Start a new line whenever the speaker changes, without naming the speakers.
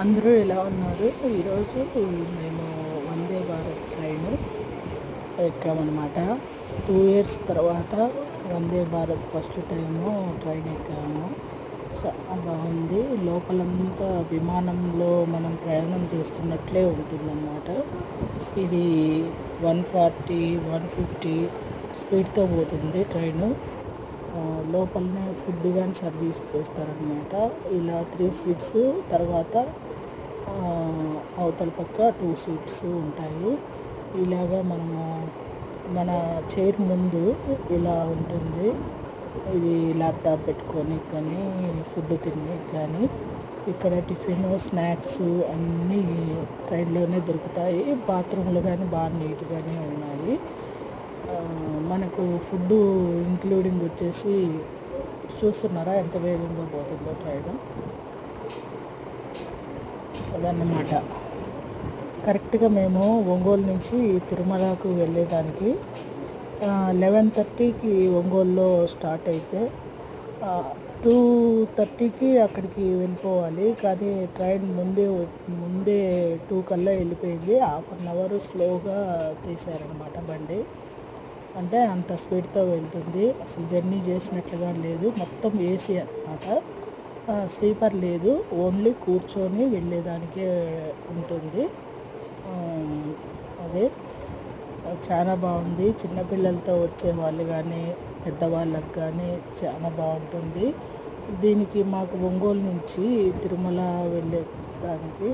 అందరూ ఎలా ఉన్నారు? ఈరోజు మేము వందే భారత్ ట్రైన్ ఎక్కామన్నమాట. టూ ఇయర్స్ తర్వాత Vande Bharat first time train ఎక్కాము. సో బాగుంది. లోపలంతా విమానంలో మనం ప్రయాణం చేస్తున్నట్లే ఉంటుందన్నమాట. ఇది వన్ ఫార్టీ వన్ ఫిఫ్టీ స్పీడ్తో పోతుంది ట్రైను. లోపలనే ఫుడ్ కానీ సర్వీస్ చేస్తారనమాట ఇలా త్రీ సీట్స్ తర్వాత అవతల పక్క టూ సీట్స్ ఉంటాయి. ఇలాగా మనము మన చైర్ ముందు ఇలా ఉంటుంది. ఇది ల్యాప్టాప్ పెట్టుకొని కానీ ఫుడ్ తిని కానీ ఇక్కడ టిఫిన్ స్నాక్స్ అన్నీ ట్రైన్లోనే దొరుకుతాయి. బాత్రూమ్లు కానీ బాగా నీట్గానే ఉన్నాయి. మనకు ఫుడ్ ఇంక్లూడింగ్ వచ్చేసి చూస్తున్నారా? ఎంత వేగంగా పోతుందో ట్రైన్? అదన్నమాట. కరెక్ట్గా మేము ఒంగోలు నుంచి తిరుమలకు వెళ్ళేదానికి లెవెన్ థర్టీకి ఒంగోలులో స్టార్ట్ అయితే టూ థర్టీకి అక్కడికి వెళ్ళిపోవాలి. కానీ ట్రైన్ ముందే ముందే టూ కల్లా వెళ్ళిపోయింది. హాఫ్ అన్ అవర్ స్లోగా తీశారనమాట బండి. అంటే అంత స్పీడ్తో వెళ్తుంది. అసలు జర్నీ చేసినట్లుగా లేదు. మొత్తం ఏసీ అనమాట స్లీపర్ లేదు. ఓన్లీ కూర్చొని వెళ్ళేదానికే ఉంటుంది. అదే. చాలా బాగుంది. చిన్నపిల్లలతో వచ్చే వాళ్ళు కానీ పెద్దవాళ్ళకి కానీ చాలా బాగుంటుంది. దీనికి మాకు ఒంగోలు నుంచి తిరుమల వెళ్ళే దానికి